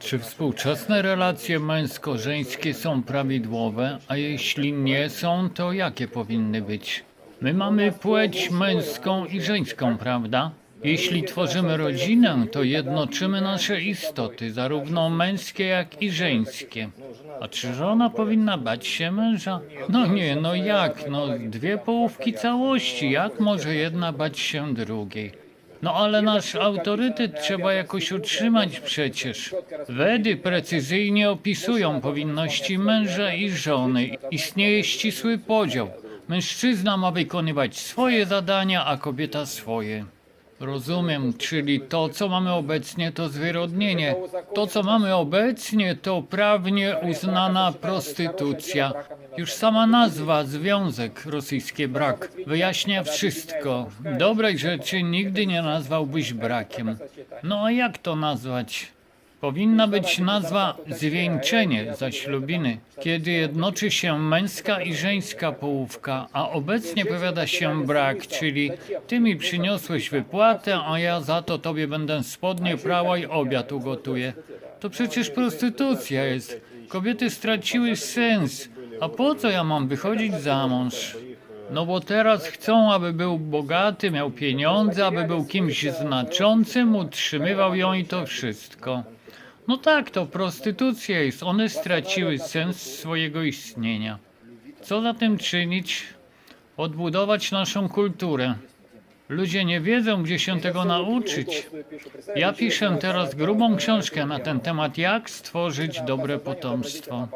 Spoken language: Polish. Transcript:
Czy współczesne relacje męsko-żeńskie są prawidłowe, a jeśli nie są, to jakie powinny być? My mamy płeć męską i żeńską, prawda? Jeśli tworzymy rodzinę, to jednoczymy nasze istoty, zarówno męskie, jak i żeńskie. A czy żona powinna bać się męża? No nie, no jak? No dwie połówki całości, jak może jedna bać się drugiej? No ale nasz autorytet trzeba jakoś utrzymać przecież. Wedy precyzyjnie opisują powinności męża i żony. Istnieje ścisły podział. Mężczyzna ma wykonywać swoje zadania, a kobieta swoje. Rozumiem, czyli to, co mamy obecnie, to zwyrodnienie. To, co mamy obecnie, to prawnie uznana prostytucja. Już sama nazwa, związek, rosyjskie brak, wyjaśnia wszystko. Dobrej rzeczy nigdy nie nazwałbyś brakiem. No a jak to nazwać? Powinna być nazwa zwieńczenie zaślubiny, kiedy jednoczy się męska i żeńska połówka, a obecnie powiada się brak, czyli ty mi przyniosłeś wypłatę, a ja za to tobie będę spodnie prała i obiad ugotuję. To przecież prostytucja jest. Kobiety straciły sens. A po co ja mam wychodzić za mąż? No bo teraz chcą, aby był bogaty, miał pieniądze, aby był kimś znaczącym, utrzymywał ją i to wszystko. No tak, to prostytucja jest. One straciły sens swojego istnienia. Co zatem czynić? Odbudować naszą kulturę. Ludzie nie wiedzą, gdzie się tego nauczyć. Ja piszę teraz grubą książkę na ten temat, jak stworzyć dobre potomstwo.